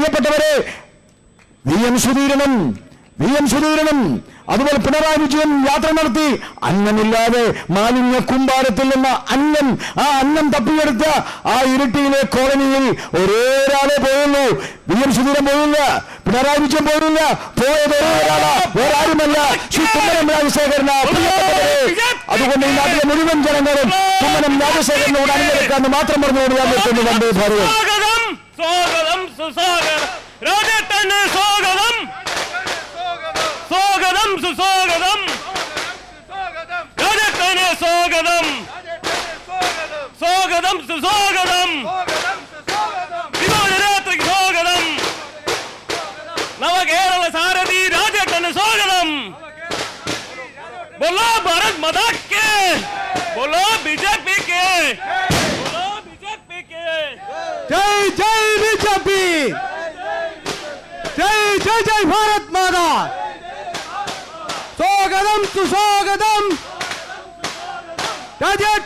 പ്രിയപ്പെട്ടവരെ V M സുധീരനും V M സുധീരനും അതുപോലെ പിണറായി വിജയൻ യാത്ര നടത്തി അന്നമില്ലാതെ മാലിന്യ കുമ്പാരത്തിൽ നിന്ന് അന്നം ആ അന്നം തപ്പിയെടുത്ത ആ ഇരുട്ടിയിലെ കോളനിയിൽ ഒരേരാളെ പോയുന്നു വി എം സുധീരൻ പോയില്ല പിണറായി വിജയൻ പോയില്ല പോയത് ഒരേ ഒരാളാ വേറെ ശ്രീ കുമ്മനം രാജശേഖരന അതുകൊണ്ട് ഈ നാട്ടിലെ മുഴുവൻ ജനങ്ങളും കുമ്മനം രാജശേഖരനോട് അനുകരിക്കാന്ന് മാത്രം പറഞ്ഞുകൊണ്ട് ഞാൻ നിർത്തുന്നു വന്ദേ சோகதம் சுசோகதம். ராஜத்தண்ணு சோகதம். சோகதம் சுசோகதம். ராஜத்தண்ணு சோகதம். சோகதம் சுசோகதம். விமோதராத்திரிக்கு சோகதம். நவ கேரள சாரதி ராஜத்தண்ணு சோகதம். बोलो भारत मदद के बोलो जय जय बीजेपी। जय जय जय भारत माता। स्वागतम सुस्वागतम।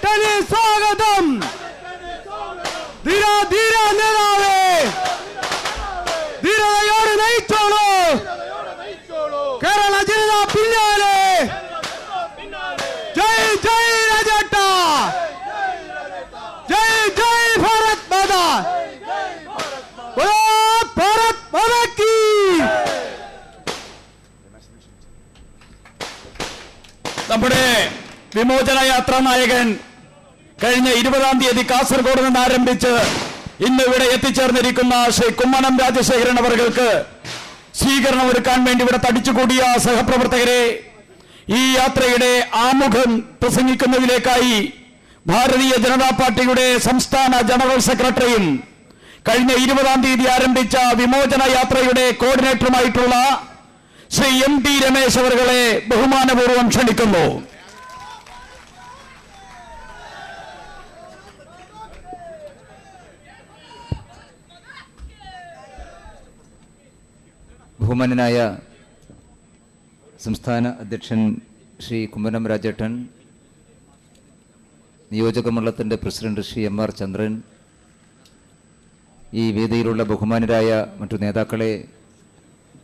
टने स्वागतम। धीरा धीरा निरावे धीरा योड़ नहीं छोड़ो। केरला जिला पिल्ला നമ്മുടെ വിമോചന യാത്രാ നായകൻ കഴിഞ്ഞ ഇരുപതാം തീയതി കാസർഗോഡ് നിന്ന് ആരംഭിച്ച് ഇന്ന് ഇവിടെ എത്തിച്ചേർന്നിരിക്കുന്ന ശ്രീ കുമ്മനം രാജശേഖരൻ അവർക്ക് സ്വീകരണം ഒരുക്കാൻ വേണ്ടി ഇവിടെ തടിച്ചുകൂടിയ സഹപ്രവർത്തകരെ ഈ യാത്രയുടെ ആമുഖം പ്രസംഗിക്കുന്നതിലേക്കായി ഭാരതീയ ജനതാ പാർട്ടിയുടെ സംസ്ഥാന ജനറൽ സെക്രട്ടറിയും കഴിഞ്ഞ ഇരുപതാം തീയതി ആരംഭിച്ച വിമോചന യാത്രയുടെ കോർഡിനേറ്ററുമായിട്ടുള്ള ശ്രീ എം ടി രമേശ് അവരുടെ ബഹുമാനപൂർവം ക്ഷണിക്കുന്നു. ബഹുമാനനായ സംസ്ഥാന അധ്യക്ഷൻ ശ്രീ കുമ്മനം രാജേട്ടൻ നിയോജക മണ്ഡലത്തിന്റെ president Shri M R Chandran ഈ വേദിയിലുള്ള ബഹുമാനരായ മറ്റു നേതാക്കളെ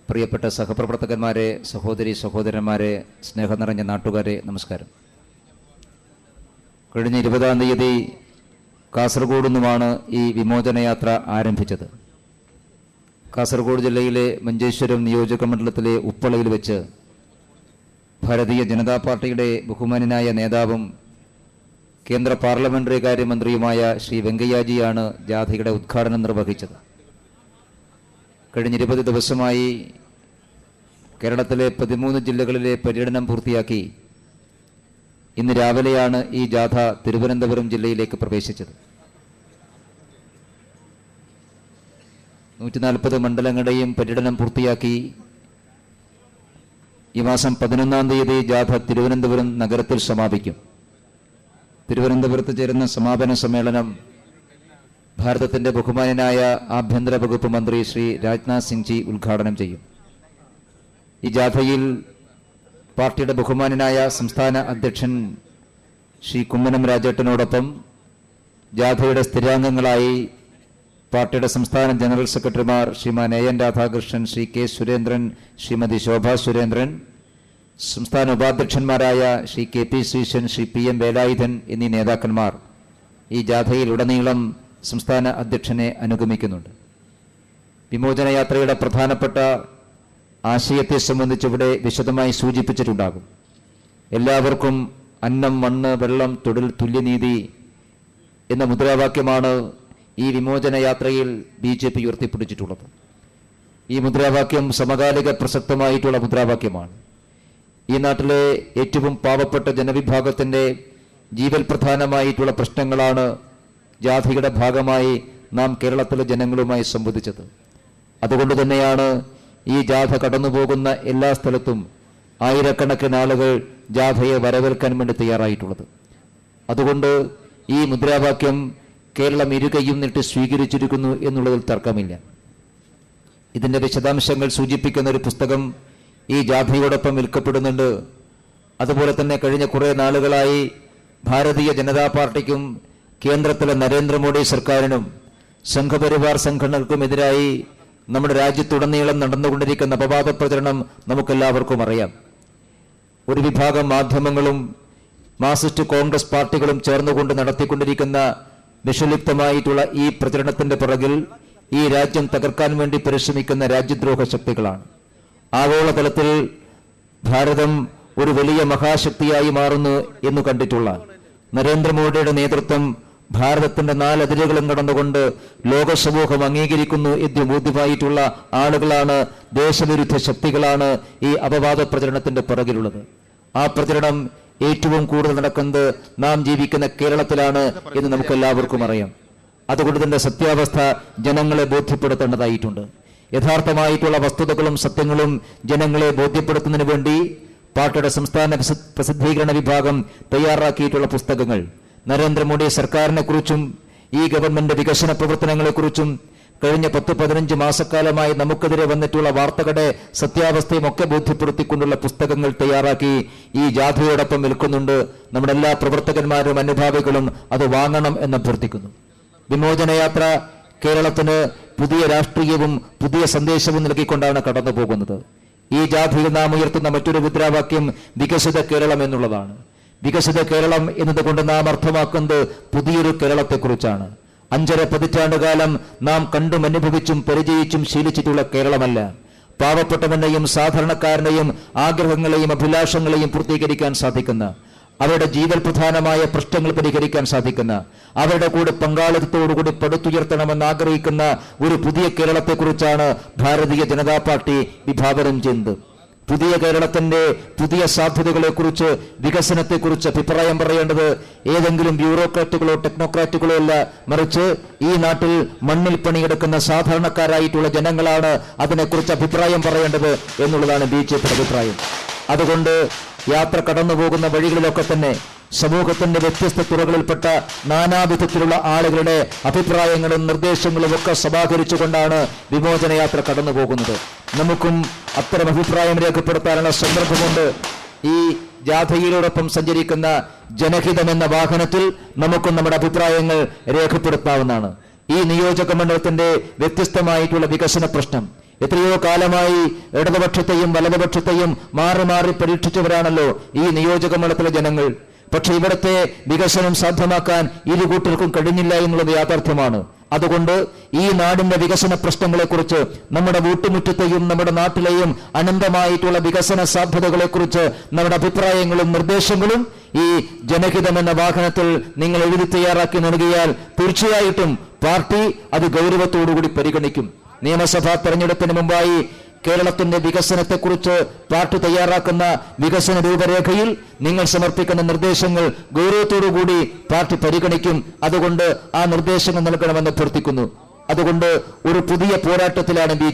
പ്രിയപ്പെട്ട സഹപ്രവർത്തകന്മാരെ സഹോദരി സഹോദരന്മാരെ സ്നേഹം നിറഞ്ഞ നാട്ടുകാരെ നമസ്കാരം. കഴിഞ്ഞ ഇരുപതാം തീയതി കാസർഗോഡ് നിന്നുമാണ് ഈ വിമോചനയാത്ര ആരംഭിച്ചത്. കാസർഗോഡ് ജില്ലയിലെ മഞ്ചേശ്വരം നിയോജക മണ്ഡലത്തിലെ ഉപ്പളയിൽ വെച്ച് ഭാരതീയ ജനതാ പാർട്ടിയുടെ ബഹുമാനായ നേതാവും കേന്ദ്ര പാർലമെന്ററി കാര്യമന്ത്രിയുമായ ശ്രീ വെങ്കയ്യാജിയാണ് ജാഥയുടെ ഉദ്ഘാടനം നിർവഹിച്ചത്. കഴിഞ്ഞ ഇരുപത് ദിവസമായി കേരളത്തിലെ പതിമൂന്ന് ജില്ലകളിലെ പര്യടനം പൂർത്തിയാക്കി ഇന്ന് രാവിലെയാണ് ഈ ജാഥ തിരുവനന്തപുരം ജില്ലയിലേക്ക് പ്രവേശിച്ചത്. നൂറ്റി നാൽപ്പത് മണ്ഡലങ്ങളുടെയും പര്യടനം പൂർത്തിയാക്കി ഈ മാസം പതിനൊന്നാം തീയതി ജാഥ തിരുവനന്തപുരം നഗരത്തിൽ സമാപിക്കും. തിരുവനന്തപുരത്ത് ചേരുന്ന സമാപന സമ്മേളനം ഭാരതത്തിന്റെ ബഹുമാനനായ ആഭ്യന്തര വകുപ്പ് മന്ത്രി ശ്രീ രാജ്നാഥ് സിംഗ് ജി ഉദ്ഘാടനം ചെയ്യും. ഈ ജാഥയിൽ പാർട്ടിയുടെ ബഹുമാനനായ സംസ്ഥാന അധ്യക്ഷൻ ശ്രീ കുമ്മനം രാജേട്ടനോടൊപ്പം ജാഥയുടെ സ്ഥിരാംഗങ്ങളായി പാർട്ടിയുടെ സംസ്ഥാന ജനറൽ സെക്രട്ടറിമാർ Shriman A N Radhakrishnan Shri K Surendran Shrimati Shobha Surendran സംസ്ഥാന ഉപാധ്യക്ഷന്മാരായ Shri K P Sreesan Shri P M Velayudhan എന്നീ നേതാക്കന്മാർ ഈ ജാഥയിൽ ഉടനീളം സംസ്ഥാന അധ്യക്ഷനെ അനുഗമിക്കുന്നുണ്ട്. വിമോചന യാത്രയുടെ പ്രധാനപ്പെട്ട ആശയത്തെ സംബന്ധിച്ച് ഇവിടെ വിശദമായി സൂചിപ്പിച്ചിട്ടുണ്ടാകും. എല്ലാവർക്കും അന്നം മണ്ണ് വെള്ളം തൊഴിൽ തുല്യനീതി എന്ന മുദ്രാവാക്യമാണ് ഈ വിമോചന യാത്രയിൽ ബി ജെ പി ഉയർത്തിപ്പിടിച്ചിട്ടുള്ളത്. ഈ മുദ്രാവാക്യം സമകാലിക പ്രസക്തമായിട്ടുള്ള മുദ്രാവാക്യമാണ്. ഈ നാട്ടിലെ ഏറ്റവും പാവപ്പെട്ട ജനവിഭാഗത്തിന്റെ ജീവൽ പ്രധാനമായിട്ടുള്ള പ്രശ്നങ്ങളാണ് ജാഥയുടെ ഭാഗമായി നാം കേരളത്തിലെ ജനങ്ങളുമായി സംവദിച്ചത്. അതുകൊണ്ട് തന്നെയാണ് ഈ ജാഥ കടന്നുപോകുന്ന എല്ലാ സ്ഥലത്തും ആയിരക്കണക്കിന് ആളുകൾ ജാഥയെ വരവേൽക്കാൻ വേണ്ടി തയ്യാറായിട്ടുള്ളത്. അതുകൊണ്ട് ഈ മുദ്രാവാക്യം കേരളം ഇരുകയും നീട്ടി സ്വീകരിച്ചിരിക്കുന്നു എന്നുള്ളതിൽ തർക്കമില്ല. ഇതിന്റെ വിശദാംശങ്ങൾ സൂചിപ്പിക്കുന്ന ഒരു പുസ്തകം ഈ ജാഥയോടൊപ്പം വിൽക്കപ്പെടുന്നുണ്ട്. അതുപോലെ തന്നെ കഴിഞ്ഞ കുറേ നാളുകളായി ഭാരതീയ ജനതാ പാർട്ടിക്കും കേന്ദ്രത്തിലെ നരേന്ദ്രമോദി സർക്കാരിനും സംഘപരിവാർ സംഘടനകൾക്കുമെതിരായി നമ്മുടെ രാജ്യത്തുടനീളം നടന്നുകൊണ്ടിരിക്കുന്ന അപവാദ പ്രചരണം നമുക്കെല്ലാവർക്കും അറിയാം. ഒരു വിഭാഗം മാധ്യമങ്ങളും മാർസിസ്റ്റ് കോൺഗ്രസ് പാർട്ടികളും ചേർന്നുകൊണ്ട് നടത്തിക്കൊണ്ടിരിക്കുന്ന വിഷലിപ്തമായിട്ടുള്ള ഈ പ്രചരണത്തിന്റെ പുറകിൽ ഈ രാജ്യം തകർക്കാൻ വേണ്ടി പരിശ്രമിക്കുന്ന രാജ്യദ്രോഹ ശക്തികളാണ്. ആഗോളതലത്തിൽ ഭാരതം ഒരു വലിയ മഹാശക്തിയായി മാറുന്നു എന്ന് കണ്ടിട്ടുള്ള നരേന്ദ്രമോദിയുടെ നേതൃത്വം ഭാരതത്തിന്റെ നാല് നാലതിരുകളും കടന്നുകൊണ്ട് ലോക സമൂഹം അംഗീകരിക്കുന്നു എന്ന് ബോധ്യമായിട്ടുള്ള ആളുകളാണ് ദേശവിരുദ്ധ ശക്തികളാണ് ഈ അപവാദ പ്രചരണത്തിന്റെ പുറകിലുള്ളത്. ആ പ്രചരണം ഏറ്റവും കൂടുതൽ നടക്കുന്നത് നാം ജീവിക്കുന്ന കേരളത്തിലാണ് എന്ന് നമുക്ക് എല്ലാവർക്കും അറിയാം. അതുകൊണ്ട് തന്നെ സത്യാവസ്ഥ ജനങ്ങളെ ബോധ്യപ്പെടുത്തേണ്ടതായിട്ടുണ്ട്. യഥാർത്ഥമായിട്ടുള്ള വസ്തുതകളും സത്യങ്ങളും ജനങ്ങളെ ബോധ്യപ്പെടുത്തുന്നതിന് വേണ്ടി പാർട്ടിയുടെ സംസ്ഥാന പ്രസിദ്ധീകരണ വിഭാഗം തയ്യാറാക്കിയിട്ടുള്ള പുസ്തകങ്ങൾ നരേന്ദ്രമോദി സർക്കാരിനെ കുറിച്ചും ഈ ഗവൺമെന്റ് വികസന പ്രവർത്തനങ്ങളെക്കുറിച്ചും കഴിഞ്ഞ പത്ത് പതിനഞ്ച് മാസക്കാലമായി നമുക്കെതിരെ വന്നിട്ടുള്ള വാർത്തകളുടെ സത്യാവസ്ഥയും ഒക്കെ ബോധ്യപ്പെടുത്തിക്കൊണ്ടുള്ള പുസ്തകങ്ങൾ തയ്യാറാക്കി ഈ ജാഥയോടൊപ്പം നിൽക്കുന്നുണ്ട്. നമ്മുടെ എല്ലാ പ്രവർത്തകന്മാരും അനുഭാവികളും അത് വാങ്ങണം എന്ന് അഭ്യർത്ഥിക്കുന്നു വിമോചനയാത്ര കേരളത്തിന് പുതിയ രാഷ്ട്രീയവും പുതിയ സന്ദേശവും നൽകിക്കൊണ്ടാണ് കടന്നു പോകുന്നത് ഈ ജാഥയിൽ നാം ഉയർത്തുന്ന മറ്റൊരു മുദ്രാവാക്യം വികസിത കേരളം എന്നുള്ളതാണ്. വികസിത കേരളം എന്നതുകൊണ്ട് നാം അർത്ഥമാക്കുന്നത് പുതിയൊരു കേരളത്തെക്കുറിച്ചാണ്. അഞ്ചര പതിറ്റാണ്ടുകാലം നാം കണ്ടും അനുഭവിച്ചും പരിചയിച്ചും ശീലിച്ചിട്ടുള്ള കേരളമല്ല. പാവപ്പെട്ടവനെയും സാധാരണക്കാരനെയും ആഗ്രഹങ്ങളെയും അഭിലാഷങ്ങളെയും പൂർത്തീകരിക്കാൻ സാധിക്കുന്ന അവരുടെ ജീവൽ പ്രധാനമായ പ്രശ്നങ്ങൾ പരിഹരിക്കാൻ സാധിക്കുന്ന അവരുടെ കൂടെ പങ്കാളിത്തത്തോടുകൂടി പടുത്തുയർത്തണമെന്ന് ആഗ്രഹിക്കുന്ന ഒരു പുതിയ കേരളത്തെക്കുറിച്ചാണ് ഭാരതീയ ജനതാ പാർട്ടി വിഭാവനം ചെയ്യുന്നത് പുതിയ കേരളത്തിന്റെ പുതിയ സാധ്യതകളെക്കുറിച്ച് വികസനത്തെക്കുറിച്ച് അഭിപ്രായം പറയേണ്ടത് ഏതെങ്കിലും ബ്യൂറോക്രാറ്റുകളോ ടെക്നോക്രാറ്റുകളോ അല്ല. മറിച്ച് ഈ നാട്ടിൽ മണ്ണിൽ പണിയെടുക്കുന്ന സാധാരണക്കാരായിട്ടുള്ള ജനങ്ങളാണ് അതിനെക്കുറിച്ച് അഭിപ്രായം പറയേണ്ടത് എന്നുള്ളതാണ് ബി ജെ പിയുടെ അഭിപ്രായം. അതുകൊണ്ട് യാത്ര കടന്നു പോകുന്ന വഴികളിലൊക്കെ തന്നെ സമൂഹത്തിന്റെ വ്യത്യസ്ത തുറകളിൽപ്പെട്ട നാനാവിധത്തിലുള്ള ആളുകളുടെ അഭിപ്രായങ്ങളും നിർദ്ദേശങ്ങളും ഒക്കെ സമാഹരിച്ചുകൊണ്ടാണ് വിമോചനയാത്ര കടന്നു പോകുന്നത് നമുക്കും അത്തരം അഭിപ്രായം രേഖപ്പെടുത്താനുള്ള സന്ദർഭമുണ്ട്. ഈ ജാഥയിലോടൊപ്പം സഞ്ചരിക്കുന്ന ജനഹിതം എന്ന വാഹനത്തിൽ നമുക്കും നമ്മുടെ അഭിപ്രായങ്ങൾ രേഖപ്പെടുത്താവുന്നതാണ്. ഈ നിയോജക മണ്ഡലത്തിന്റെ വ്യത്യസ്തമായിട്ടുള്ള വികസന പ്രശ്നം. എത്രയോ കാലമായി ഇടതുപക്ഷത്തെയും വലതുപക്ഷത്തെയും മാറി മാറി പരീക്ഷിച്ചവരാണല്ലോ ഈ നിയോജക മണ്ഡലത്തിലെ ജനങ്ങൾ. പക്ഷെ ഇവിടുത്തെ വികസനം സാധ്യമാക്കാൻ ഇരു കൂട്ടർക്കും കഴിഞ്ഞില്ല എന്നുള്ളത് യാഥാർത്ഥ്യമാണ്. അതുകൊണ്ട് ഈ നാടിന്റെ വികസന പ്രശ്നങ്ങളെക്കുറിച്ച് നമ്മുടെ വീട്ടുമുറ്റത്തെയും നമ്മുടെ നാട്ടിലെയും അനന്തമായിട്ടുള്ള വികസന സാധ്യതകളെക്കുറിച്ച് നമ്മുടെ അഭിപ്രായങ്ങളും നിർദ്ദേശങ്ങളും ഈ ജനഹിതം എന്ന വാഹനത്തിൽ നിങ്ങൾ എഴുതി തയ്യാറാക്കി നൽകിയാൽ തീർച്ചയായിട്ടും പാർട്ടി അത് ഗൗരവത്തോടുകൂടി പരിഗണിക്കും. നിയമസഭാ തെരഞ്ഞെടുപ്പിന് മുമ്പായി കേരളത്തിന്റെ വികസനത്തെക്കുറിച്ച് പാർട്ടി തയ്യാറാക്കുന്ന വികസന രൂപരേഖയിൽ നിങ്ങൾ സമർപ്പിക്കുന്ന നിർദ്ദേശങ്ങൾ ഗൗരവത്തോടുകൂടി പാർട്ടി പരിഗണിക്കും. അതുകൊണ്ട് ആ നിർദ്ദേശങ്ങൾ നൽകണമെന്ന് അഭ്യർത്ഥിക്കുന്നു. അതുകൊണ്ട് ഒരു പുതിയ പോരാട്ടത്തിലാണ് ബി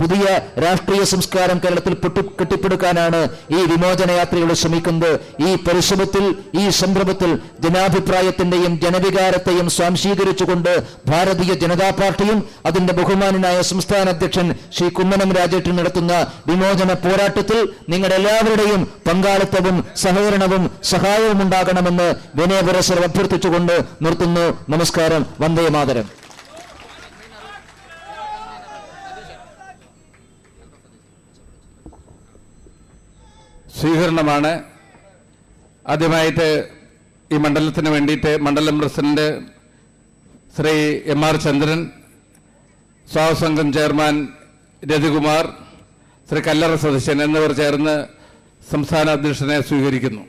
പുതിയ രാഷ്ട്രീയ സംസ്കാരം കേരളത്തിൽ പൊട്ടി കെട്ടിപ്പടുക്കാനാണ് ഈ വിമോചന യാത്രയോട് ശ്രമിക്കുന്നത്. ഈ പരിശ്രമത്തിൽ ഈ സംരംഭത്തിൽ ജനാഭിപ്രായത്തിന്റെയും ജനവികാരത്തെയും സ്വാംശീകരിച്ചുകൊണ്ട് ഭാരതീയ ജനതാ പാർട്ടിയും അതിന്റെ ബഹുമാനായ സംസ്ഥാന അധ്യക്ഷൻ ശ്രീ കുമ്മനം രാജേട്ടൻ നടത്തുന്ന വിമോചന പോരാട്ടത്തിൽ നിങ്ങളുടെ എല്ലാവരുടെയും പങ്കാളിത്തവും സഹകരണവും സഹായവും ഉണ്ടാകണമെന്ന് വിനയപുരസർ അഭ്യർത്ഥിച്ചുകൊണ്ട് നിർത്തുന്നു. നമസ്കാരം. വന്ദേ മാതരം. സ്വീകരണമാണ് ആദ്യമായിട്ട് ഈ മണ്ഡലത്തിന് വേണ്ടിയിട്ട് മണ്ഡലം president Shri M R Chandran സ്വാഗതസംഘം chairman Rathikumar Shri Kallara സദസ്യൻ എന്നിവർ ചേർന്ന് സംസ്ഥാന അധ്യക്ഷനെ സ്വീകരിക്കുന്നു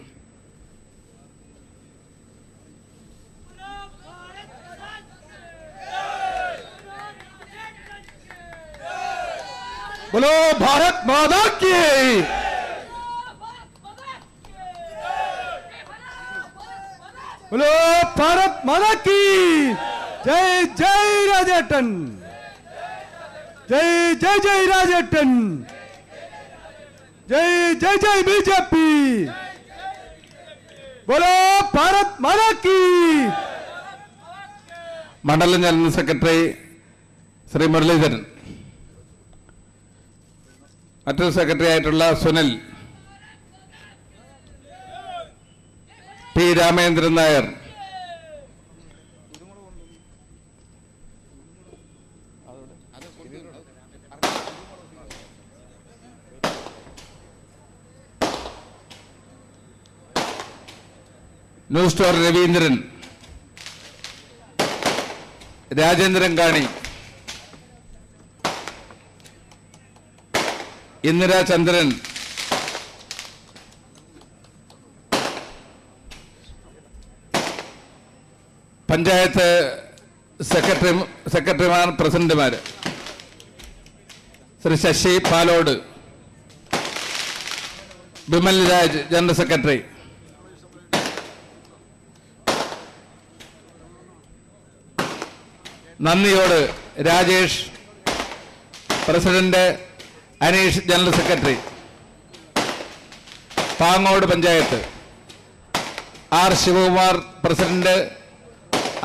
बोलो भारत माता की बोलो भारत माता की जय जय राजेटन जय जय जय राजेटन जय जय जय बीजेपी बोलो भारत माता की മണ്ഡലം ജനറൽ സെക്രട്ടറി ശ്രീ മുരളീധരൻ മറ്റൊരു സെക്രട്ടറി ആയിട്ടുള്ള Sunil Ramendran Nair. New store Raveendran. Rajendran കാണി. ഇന്ദിരാചന്ദ്രൻ പഞ്ചായത്ത് സെക്രട്ടറി സെക്രട്ടറിമാർ പ്രസിഡന്റുമാർ Shri Sasi Palode Bimal Raj general secretary. Nandiyode Rajesh president Aneesh general secretary. Pangode panchayat R Sivakumar president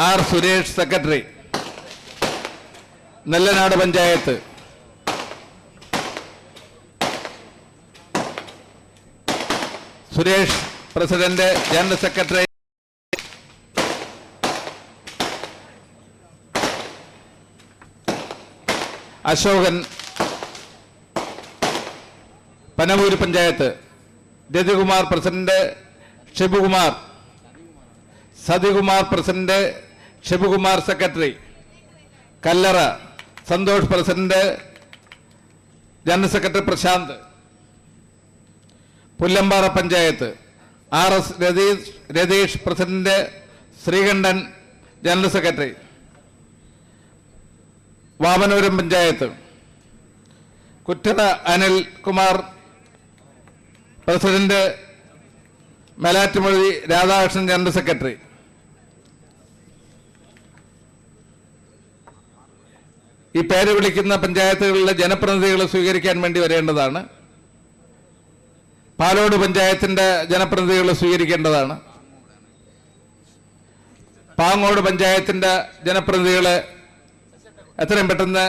R Suresh secretary. Nellanad panchayat. Suresh president general secretary. Ashokan. Panavoor panchayat. Rathikumar president Shibukumar. Sathikumar president Shibukumar secretary Kallara Santhosh president general secretary Prashanth Pullampara panchayat R S Ratheesh Ratheesh president Sreekantan general secretary Vamanapuram panchayat Kuttada Anil Kumar president Malattumozhi Radhakrishnan general secretary. ഈ പേര് വിളിക്കുന്ന പഞ്ചായത്തുകളിലെ ജനപ്രതിനിധികളെ സ്വീകരിക്കാൻ വേണ്ടി വരേണ്ടതാണ്. പാലോട് പഞ്ചായത്തിന്റെ ജനപ്രതിനിധികളെ സ്വീകരിക്കേണ്ടതാണ്. പാങ്ങോട് പഞ്ചായത്തിന്റെ ജനപ്രതിനിധികളെ എത്രയും പെട്ടെന്ന്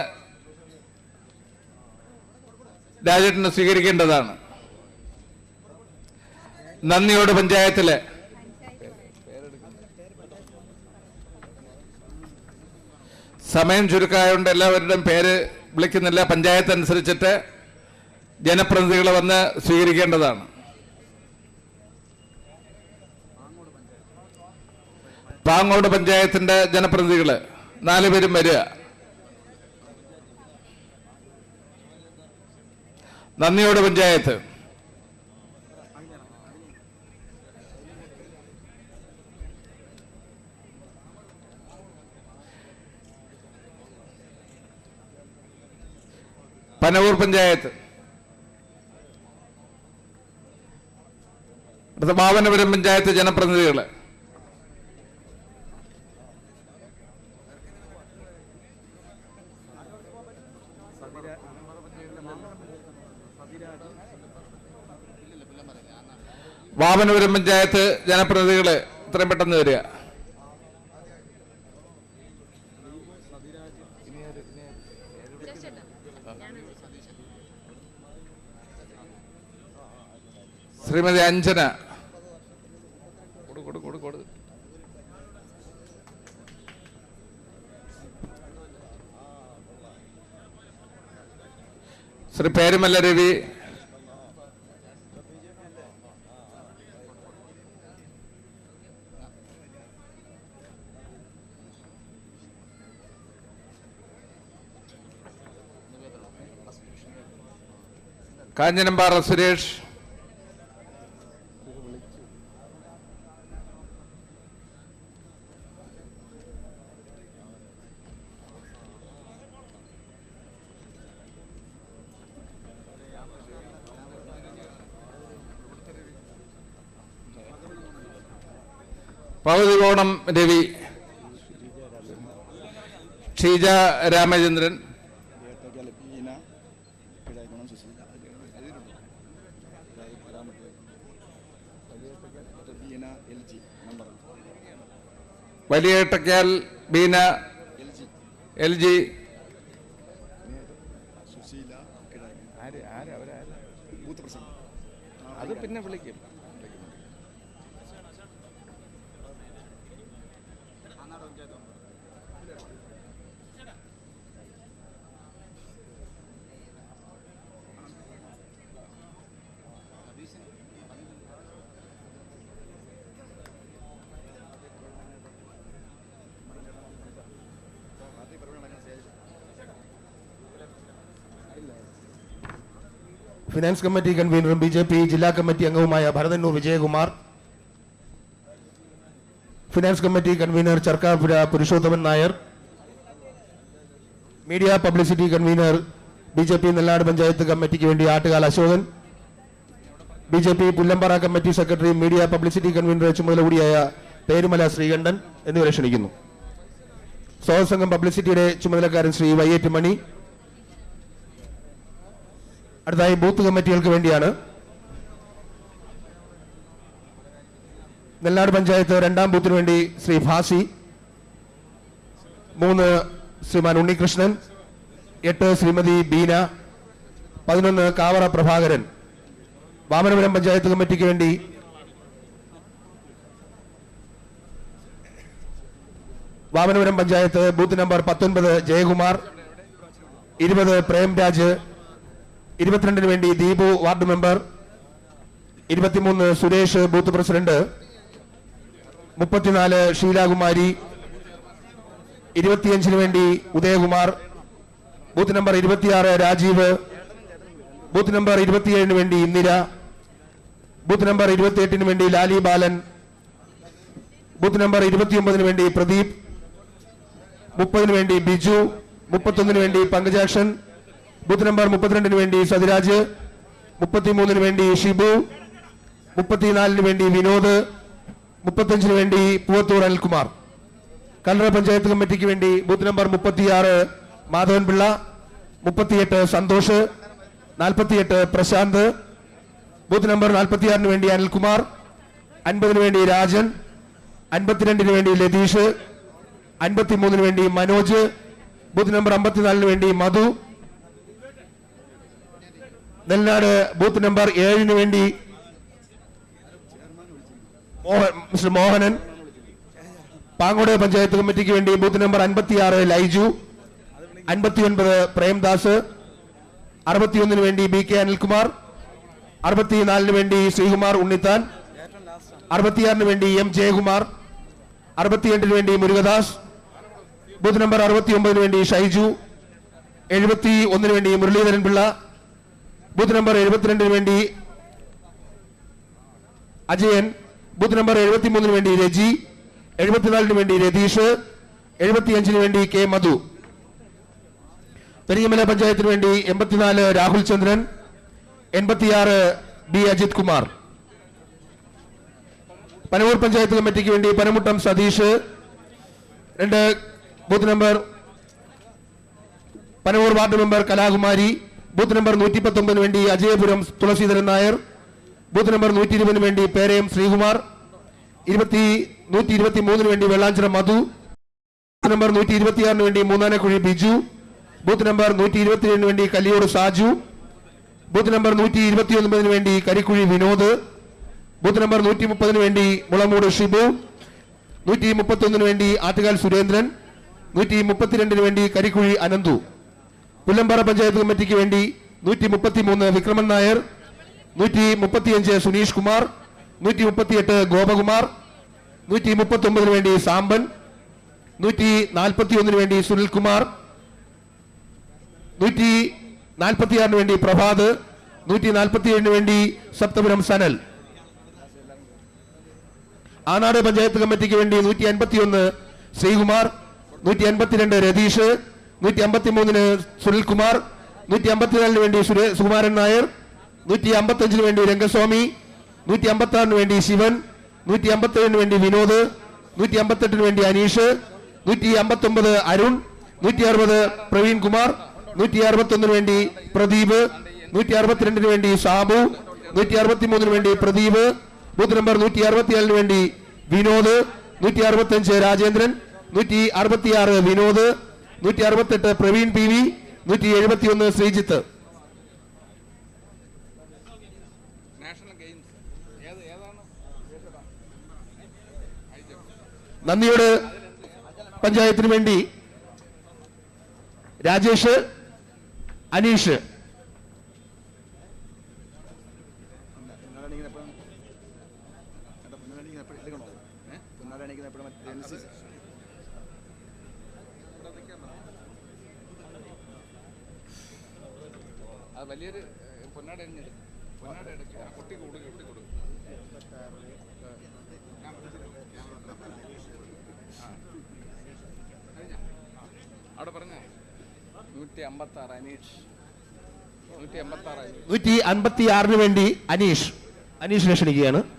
രാജേട്ടനെ സ്വീകരിക്കേണ്ടതാണ്. നന്ദിയോട് പഞ്ചായത്തിലെ സമയം ചുരുക്കമായതുകൊണ്ട് എല്ലാവരുടെയും പേര് വിളിക്കുന്നില്ല. പഞ്ചായത്ത് അനുസരിച്ചിട്ട് ജനപ്രതിനിധികളെ വന്ന് സ്വീകരിക്കേണ്ടതാണ്. പാങ്ങോട് പഞ്ചായത്തിന്റെ ജനപ്രതിനിധികൾ നാലുപേരും വരിക. നന്ദിയോട് പഞ്ചായത്ത്. പനവൂർ പഞ്ചായത്ത്. അടുത്ത ഭാവനപുരം പഞ്ചായത്ത് ജനപ്രതിനിധികൾ. വാമനപുരം പഞ്ചായത്ത് ജനപ്രതിനിധികൾ എത്രയും പെട്ടെന്ന് വരിക. ശ്രീമതി അഞ്ജന. ശ്രീ പേരുമല്ല രവി കാഞ്ഞനമ്പാറ സുരേഷ് പകുതികോണം രവി ഷീജ രാമചന്ദ്രൻ വലിയേട്ടക്കാൽ ബീന എൽ ജി അത് പിന്നെ വിളിക്കും ഫിനാൻസ് കമ്മിറ്റി കൺവീനറും ബി ജെ പി ജില്ലാ കമ്മിറ്റി അംഗവുമായ Bharathannoor Vijayakumar finance committee convener Charkkapura Purushothaman Nair media publicity convener B J P Nellad panchayat കമ്മിറ്റിക്ക് വേണ്ടി Attukal Ashokan. B J P Pullampara committee secretary media publicity convener ചുമതല കൂടിയായ പേരുമല ശ്രീകണ്ഠൻ എന്നിവരെ ക്ഷണിക്കുന്നു. സ്വാഗതസംഘം പബ്ലിസിറ്റിയുടെ ചുമതലക്കാരൻ ശ്രീ വയ്യേറ്റ് മണി. അടുത്തായി booth കമ്മിറ്റികൾക്ക് വേണ്ടിയാണ്. നെല്ലാട് പഞ്ചായത്ത് രണ്ടാം ബൂത്തിന് വേണ്ടി ശ്രീ ഫാസി മൂന്ന് ശ്രീമാൻ ഉണ്ണികൃഷ്ണൻ എട്ട് ശ്രീമതി ബീന പതിനൊന്ന് കാവറ പ്രഭാകരൻ. വാമനപുരം പഞ്ചായത്ത് കമ്മിറ്റിക്ക് വേണ്ടി വാമനപുരം പഞ്ചായത്ത് ബൂത്ത് നമ്പർ പത്തൊൻപത് ജയകുമാർ ഇരുപത് പ്രേംരാജ് ഇരുപത്തിരണ്ടിന് വേണ്ടി ദീപു വാർഡ് മെമ്പർ ഇരുപത്തിമൂന്ന് സുരേഷ് ബൂത്ത് പ്രസിഡന്റ് മുപ്പത്തിനാല് ഷീലാകുമാരി ഇരുപത്തിയഞ്ചിന് വേണ്ടി ഉദയകുമാർ ബൂത്ത് നമ്പർ ഇരുപത്തിയാറ് രാജീവ് ബൂത്ത് നമ്പർ ഇരുപത്തിയേഴിന് വേണ്ടി ഇന്ദിര ബൂത്ത് നമ്പർ ഇരുപത്തിയെട്ടിന് വേണ്ടി ലാലി ബാലൻ ബൂത്ത് നമ്പർ ഇരുപത്തിയൊമ്പതിന് വേണ്ടി പ്രദീപ് മുപ്പതിന് വേണ്ടി ബിജു മുപ്പത്തൊന്നിന് വേണ്ടി പങ്കജാക്ഷൻ ബൂത്ത് നമ്പർ മുപ്പത്തിരണ്ടിന് വേണ്ടി സതിരാജ് മുപ്പത്തിമൂന്നിന് വേണ്ടി ഷിബു മുപ്പത്തിനാലിന് വേണ്ടി വിനോദ് മുപ്പത്തഞ്ചിന് വേണ്ടി പൂവത്തൂർ അനിൽകുമാർ. കല്ലറ പഞ്ചായത്ത് കമ്മിറ്റിക്ക് വേണ്ടി ബൂത്ത് നമ്പർ മുപ്പത്തിയാറ് മാധവൻ പിള്ള മുപ്പത്തിയെട്ട് സന്തോഷ് നാൽപ്പത്തിയെട്ട് പ്രശാന്ത് ബൂത്ത് നമ്പർ നാൽപ്പത്തിയാറിന് വേണ്ടി അനിൽകുമാർ അൻപതിന് വേണ്ടി രാജൻ അൻപത്തിരണ്ടിന് വേണ്ടി ലതീഷ് അൻപത്തിമൂന്നിന് വേണ്ടി മനോജ് ബൂത്ത് നമ്പർ അമ്പത്തിനാലിന് വേണ്ടി മധു നെൽനാട് ബൂത്ത് നമ്പർ ഏഴിന് വേണ്ടി മിസ്റ്റർ മോഹനൻ. പാങ്ങോട് പഞ്ചായത്ത് കമ്മിറ്റിക്ക് വേണ്ടി ബൂത്ത് നമ്പർ അൻപത്തിയാറ് ലൈജു. അൻപത്തിയൊൻപത് പ്രേംദാസ്. അറുപത്തിയൊന്നിന് വേണ്ടി ബി കെ അനിൽകുമാർ. അറുപത്തിനാലിന് വേണ്ടി ശ്രീകുമാർ ഉണ്ണിത്താൻ. അറുപത്തിയാറിന് വേണ്ടി എം ജയകുമാർ. അറുപത്തിയെട്ടിന് വേണ്ടി മുരുകദാസ് ബൂത്ത് നമ്പർ അറുപത്തിയൊമ്പതിന് വേണ്ടി ഷൈജു. എഴുപത്തി ഒന്നിന് വേണ്ടി മുരളീധരൻ പിള്ള. ബൂത്ത് നമ്പർ എഴുപത്തിരണ്ടിന് വേണ്ടി അജയൻ ബൂത്ത് നമ്പർ എഴുപത്തിമൂന്നിന് വേണ്ടി രജി എഴുപത്തിനാലിന് വേണ്ടി രതീഷ് എഴുപത്തിയഞ്ചിന് വേണ്ടി കെ മധു. പെരിയമല പഞ്ചായത്തിന് വേണ്ടി എൺപത്തിനാല് രാഹുൽ ചന്ദ്രൻ എൺപത്തിയാറ് ബി അജിത് കുമാർ. പനവൂർ പഞ്ചായത്ത് കമ്മിറ്റിക്ക് വേണ്ടി പനമുട്ടം സതീഷ്. രണ്ട് booth number Panavoor ward member Kalakumari. Booth number നൂറ്റി പത്തൊമ്പതിന് വേണ്ടി അജയപുരം തുളസീധരൻ നായർ. ബൂത്ത് നമ്പർ നൂറ്റി ഇരുപതിന് വേണ്ടി പേരയം ശ്രീകുമാർ. ഇരുപത്തി നൂറ്റി ഇരുപത്തി മൂന്നിന് വേണ്ടി വെള്ളാഞ്ചിറ മധു. ബൂത്ത് നമ്പർ നൂറ്റി ഇരുപത്തിയാറിന് വേണ്ടി മൂന്നാനക്കുഴി ബിജു. ബൂത്ത് നമ്പർ നൂറ്റി ഇരുപത്തിരണ്ടിന് വേണ്ടി കല്ലിയോട് സാജു. ബൂത്ത് നമ്പർ നൂറ്റി ഇരുപത്തി ഒൻപതിന് വേണ്ടി കരിക്കുഴി വിനോദ്. ബൂത്ത് നമ്പർ നൂറ്റി മുപ്പതിന് വേണ്ടി മുളമൂട് ഷിബു. നൂറ്റി മുപ്പത്തി ഒന്നിന് വേണ്ടി ആറ്റുകാൽ സുരേന്ദ്രൻ. നൂറ്റി മുപ്പത്തിരണ്ടിന് വേണ്ടി കരിക്കുഴി അനന്തു. പുല്ലമ്പാറ പഞ്ചായത്ത് കമ്മിറ്റിക്ക് വേണ്ടി നൂറ്റി മുപ്പത്തി മൂന്ന് വിക്രമൻ നായർ നൂറ്റി മുപ്പത്തിയഞ്ച് സുനീഷ് കുമാർ നൂറ്റി മുപ്പത്തിയെട്ട് ഗോപകുമാർ നൂറ്റി മുപ്പത്തി ഒമ്പതിന് വേണ്ടി സാമ്പൻ നൂറ്റി നാൽപ്പത്തി ഒന്നിന് വേണ്ടി സുനിൽകുമാർ നൂറ്റി നാൽപ്പത്തിയാറിന് വേണ്ടി പ്രഭാത് നൂറ്റി നാൽപ്പത്തിയേഴിന് വേണ്ടി സപ്തപുരം സനൽ. ആനാട് പഞ്ചായത്ത് കമ്മിറ്റിക്ക് വേണ്ടി നൂറ്റി അൻപത്തിയൊന്ന് ശ്രീകുമാർ നൂറ്റി അൻപത്തിരണ്ട് രതീഷ് നൂറ്റി അമ്പത്തി മൂന്നിന് സുനിൽകുമാർ നൂറ്റി അമ്പത്തിനാലിന് വേണ്ടി സുകുമാരൻ നായർ നൂറ്റി അമ്പത്തഞ്ചിന് വേണ്ടി രംഗസ്വാമി നൂറ്റി അമ്പത്തി ആറിന് വേണ്ടി ശിവൻ നൂറ്റി അമ്പത്തേഴിന് വേണ്ടി വിനോദ് നൂറ്റി അമ്പത്തെട്ടിന് വേണ്ടി അനീഷ് നൂറ്റി അമ്പത്തൊമ്പത് അരുൺ നൂറ്റി അറുപത് പ്രവീൺ കുമാർ നൂറ്റി അറുപത്തൊന്നിന് വേണ്ടി പ്രദീപ് നൂറ്റി അറുപത്തിരണ്ടിന് വേണ്ടി സാബു നൂറ്റി അറുപത്തിമൂന്നിന് വേണ്ടി പ്രദീപ് ബൂത്ത് നമ്പർ നൂറ്റി അറുപത്തിയാലിന് വേണ്ടി വിനോദ് നൂറ്റി അറുപത്തഞ്ച് രാജേന്ദ്രൻ നൂറ്റി അറുപത്തിയാറ് വിനോദ് നൂറ്റി അറുപത്തെട്ട് പ്രവീൺ പി വി നൂറ്റി എഴുപത്തിയൊന്ന് ശ്രീജിത്ത് നന്ദിയോട് പഞ്ചായത്തിന് വേണ്ടി രാജേഷ് അനീഷ്. അവിടെ പറഞ്ഞ? നൂറ്റി അമ്പത്തി ആറ് അനീഷ്. നൂറ്റി അമ്പത്തി ആറ് നൂറ്റി അൻപത്തി ആറിന് വേണ്ടി അനീഷ്. അനീഷിനെ ക്ഷണിക്കുകയാണ്.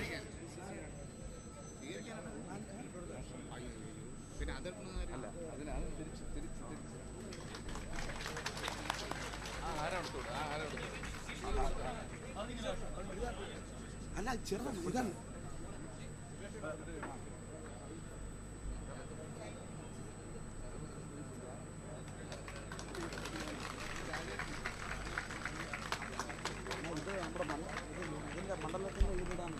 ఇప్పుడు మండలం మండలం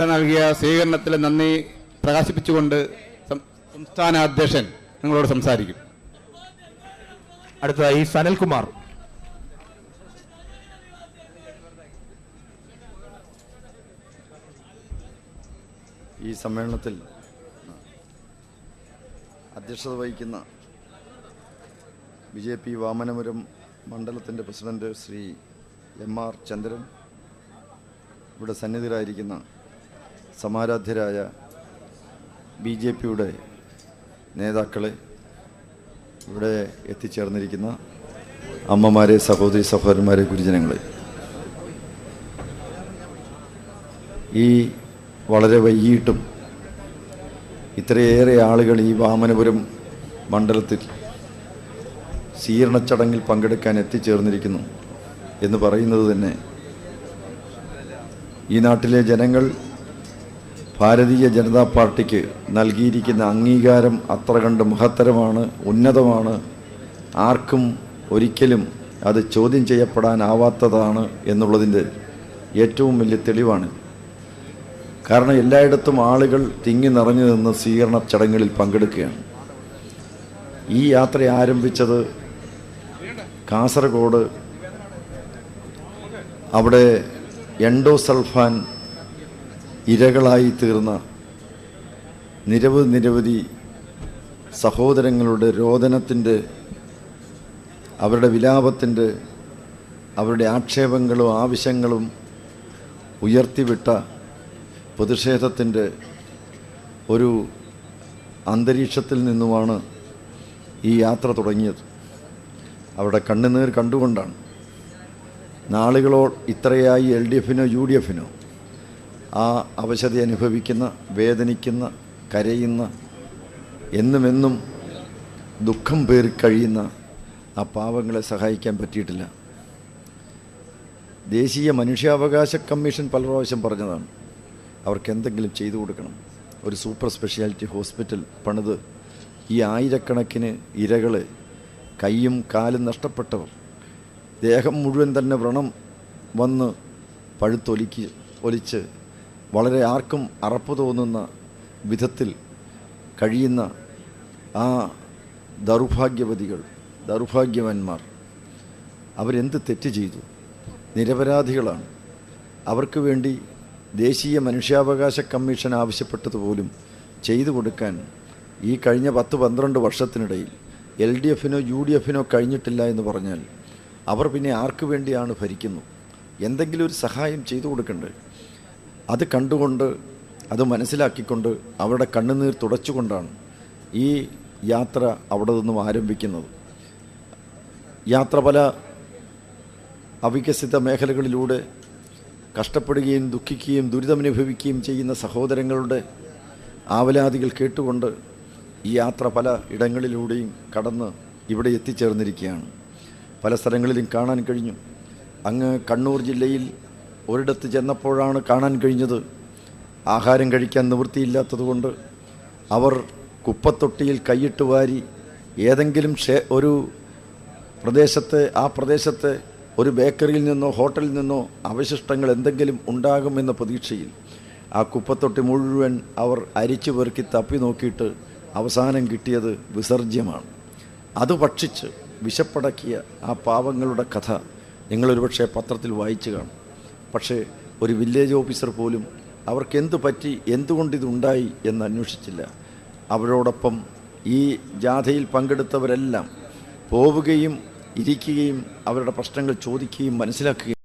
ഇവിടെ നൽകിയ സ്വീകരണത്തിൽ നന്ദി പ്രകാശിപ്പിച്ചുകൊണ്ട് സംസ്ഥാന അധ്യക്ഷൻ നിങ്ങളോട് സംസാരിക്കും. അടുത്തതായി സനൽകുമാർ. ഈ സമ്മേളനത്തിൽ അധ്യക്ഷത വഹിക്കുന്ന ബി ജെ പി വാമനപുരം മണ്ഡലത്തിന്റെ president Shri M R Chandran ഇവിടെ സന്നിധിയിലായിരിക്കുന്ന സമാരാധ്യരായ ബി ജെ പിയുടെ നേതാക്കളെ ഇവിടെ എത്തിച്ചേർന്നിരിക്കുന്ന അമ്മമാരെ സഹോദരി സഹോദരന്മാരെ ഗുരുജനങ്ങളെ. ഈ വളരെ വൈകിട്ടും ഇത്രയേറെ ആളുകൾ ഈ വാമനപുരം മണ്ഡലത്തിൽ സ്വീകരണ ചടങ്ങിൽ പങ്കെടുക്കാൻ എത്തിച്ചേർന്നിരിക്കുന്നു എന്ന് പറയുന്നത് തന്നെ ഈ നാട്ടിലെ ജനങ്ങൾ ഭാരതീയ ജനതാ പാർട്ടിക്ക് നൽകിയിരിക്കുന്ന അംഗീകാരം അത്ര കണ്ട് മഹത്തരമാണ് ഉന്നതമാണ്. ആർക്കും ഒരിക്കലും അത് ചോദ്യം ചെയ്യപ്പെടാനാവാത്തതാണ് എന്നുള്ളതിന്റെ ഏറ്റവും വലിയ തെളിവാണ്. കാരണം എല്ലായിടത്തും ആളുകൾ തിങ്ങി നിറഞ്ഞു നിന്ന് സ്വീകരണ ചടങ്ങുകളിൽ പങ്കെടുക്കുകയാണ്. ഈ യാത്ര ആരംഭിച്ചത് കാസർഗോഡ് അവിടെ എൻഡോസൾഫാൻ ഇരകളായി തീർന്ന നിരവധി നിരവധി സഹോദരങ്ങളുടെ രോദനത്തിന്റെ അവരുടെ വിലാപത്തിന്റെ അവരുടെ ആക്ഷേപങ്ങളും ആവശ്യങ്ങളും ഉയർത്തിവിട്ട പ്രതിഷേധത്തിന്റെ ഒരു അന്തരീക്ഷത്തിൽ നിന്നുമാണ് ഈ യാത്ര തുടങ്ങിയത്. അവിടെ കണ്ണുനീർ കണ്ടുകൊണ്ടാണ്. നാളുകളോ ഇത്രയായി എൽ ഡി എഫിനോ യു ഡി എഫിനോ ആ അവശത അനുഭവിക്കുന്ന വേദനിക്കുന്ന കരയുന്ന എന്നുമെന്നും ദുഃഖം പേറി കഴിയുന്ന ആ പാവങ്ങളെ സഹായിക്കാൻ പറ്റിയിട്ടില്ല. ദേശീയ മനുഷ്യാവകാശ കമ്മീഷൻ പല പ്രാവശ്യം പറഞ്ഞതാണ് അവർക്ക് എന്തെങ്കിലും ചെയ്തു കൊടുക്കണം. ഒരു സൂപ്പർ സ്പെഷ്യാലിറ്റി ഹോസ്പിറ്റൽ പണിത് ഈ ആയിരക്കണക്കിന് ഇരകളെ കൈയും കാലും നഷ്ടപ്പെട്ടവർ ദേഹം മുഴുവൻ തന്നെ വ്രണം വന്ന് പഴുത്തൊലിക്ക് ഒലിച്ച് വളരെ ആർക്കും അറപ്പ് തോന്നുന്ന വിധത്തിൽ കഴിയുന്ന ആ ദൗർഭാഗ്യവതികൾ ദൗർഭാഗ്യവന്മാർ അവരെന്ത് തെറ്റ് ചെയ്തു? നിരപരാധികളാണ്. അവർക്ക് വേണ്ടി ദേശീയ മനുഷ്യാവകാശ കമ്മീഷൻ ആവശ്യപ്പെട്ടതുപോലും ചെയ്തു കൊടുക്കാൻ ഈ കഴിഞ്ഞ പത്ത് പന്ത്രണ്ട് വർഷത്തിനിടയിൽ എൽ ഡി എഫിനോ യു ഡി എഫിനോ കഴിഞ്ഞിട്ടില്ല എന്ന് പറഞ്ഞാൽ അവർ പിന്നെ ആർക്കു വേണ്ടിയാണ് ഭരിക്കുന്നു? എന്തെങ്കിലും ഒരു സഹായം ചെയ്തു കൊടുക്കണ്ടേ? അത് കണ്ടുകൊണ്ട് അത് മനസ്സിലാക്കിക്കൊണ്ട് അവരുടെ കണ്ണുനീർ തുടച്ചുകൊണ്ടാണ് ഈ യാത്ര അവിടെ നിന്നും ആരംഭിക്കുന്നത്. യാത്ര പല അവികസിത മേഖലകളിലൂടെ കഷ്ടപ്പെടുകയും ദുഃഖിക്കുകയും ദുരിതമനുഭവിക്കുകയും ചെയ്യുന്ന സഹോദരങ്ങളുടെ ആവലാതികൾ കേട്ടുകൊണ്ട് ഈ യാത്ര പല ഇടങ്ങളിലൂടെയും കടന്ന് ഇവിടെ എത്തിച്ചേർന്നിരിക്കുകയാണ്. പല സ്ഥലങ്ങളിലും കാണാൻ കഴിഞ്ഞു. അങ്ങ് കണ്ണൂർ ജില്ലയിൽ ഒരിടത്ത് ചെന്നപ്പോഴാണ് കാണാൻ കഴിഞ്ഞത്. ആഹാരം കഴിക്കാൻ നിവൃത്തിയില്ലാത്തതുകൊണ്ട് അവർ കുപ്പത്തൊട്ടിയിൽ കൈയിട്ട് വാരി ഏതെങ്കിലും ഒരു പ്രദേശത്തെ ആ പ്രദേശത്തെ ഒരു ബേക്കറിയിൽ നിന്നോ ഹോട്ടലിൽ നിന്നോ അവശിഷ്ടങ്ങൾ എന്തെങ്കിലും ഉണ്ടാകുമെന്ന പ്രതീക്ഷയിൽ ആ കുപ്പത്തൊട്ടി മുഴുവൻ അവർ അരിച്ചു പെറുക്കി തപ്പി നോക്കിയിട്ട് അവസാനം കിട്ടിയത് വിസർജ്യമാണ്. അത് ഭക്ഷിച്ച് വിശപ്പടക്കിയ ആ പാവങ്ങളുടെ കഥ നിങ്ങളൊരുപക്ഷെ പത്രത്തിൽ വായിച്ചു കാണും. പക്ഷേ ഒരു വില്ലേജ് ഓഫീസർ പോലും അവർക്ക് എന്തു പറ്റി എന്തുകൊണ്ടിതുണ്ടായി എന്ന് അന്വേഷിച്ചില്ല. അവരോടൊപ്പം ഈ ജാഥയിൽ പങ്കെടുത്തവരെല്ലാം പോവുകയും ഇരിക്കുകയും അവരുടെ പ്രശ്നങ്ങൾ ചോദിക്കുകയും മനസ്സിലാക്കുകയും